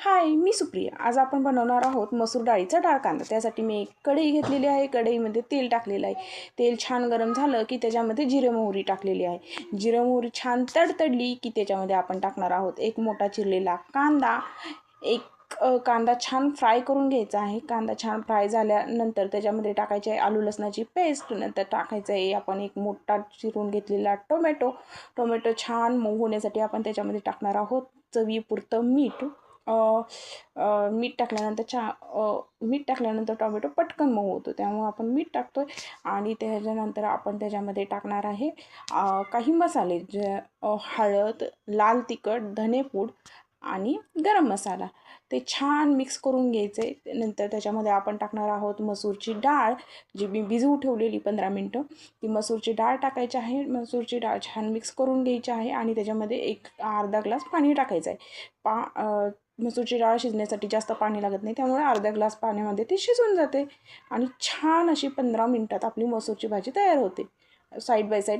हाय मी सुप्रिया. आज आपण बनवणार आहोत मसूर डाळीचा डाळ कांदा. त्यासाठी मी एक कढई घेतलेली आहे. कढईमध्ये तेल टाकलेलं आहे. तेल छान गरम झालं की त्याच्यामध्ये जिरे मोहरी टाकलेली आहे. जिरे मोहरी छान तडतडली की त्याच्यामध्ये आपण टाकणार आहोत एक मोठा चिरलेला कांदा. एक कांदा छान फ्राय करून घ्यायचा आहे. कांदा छान फ्राय झाल्यानंतर त्याच्यामध्ये टाकायचे आहे आलू लसणाची पेस्ट. नंतर टाकायचं आहे आपण एक मोठा चिरून घेतलेला टोमॅटो. टोमॅटो छान मऊ होण्यासाठी आपण त्याच्यामध्ये टाकणार आहोत चवीपुरतं मीठ. मीठ टाकल्यानंतर चा मीठ टाकल्यानंतर टोमॅटो पटकन मऊ होतो. त्यामुळे आपण मीठ टाकतो आणि त्याच्यानंतर आपण त्याच्यामध्ये टाकणार आहे काही मसाले जे हळद लाल तिखट धनेपूड आणि गरम मसाला. ते छान मिक्स करून घ्यायचे. नंतर त्याच्यामध्ये आपण टाकणार आहोत मसूरची डाळ जी मी भिजवू ठेवलेली पंधरा मिनटं. ती मसूरची डाळ टाकायची आहे. मसूरची डाळ छान मिक्स करून घ्यायची आहे आणि त्याच्यामध्ये एक अर्धा ग्लास पाणी टाकायचं आहे. पा मसूरची डाळ शिजण्यासाठी जास्त पाणी लागत नाही त्यामुळे अर्धा ग्लास पाण्यामध्ये ती शिजून जाते आणि छान अशी पंधरा मिनटात आपली मसूरची भाजी तयार होते. Side by side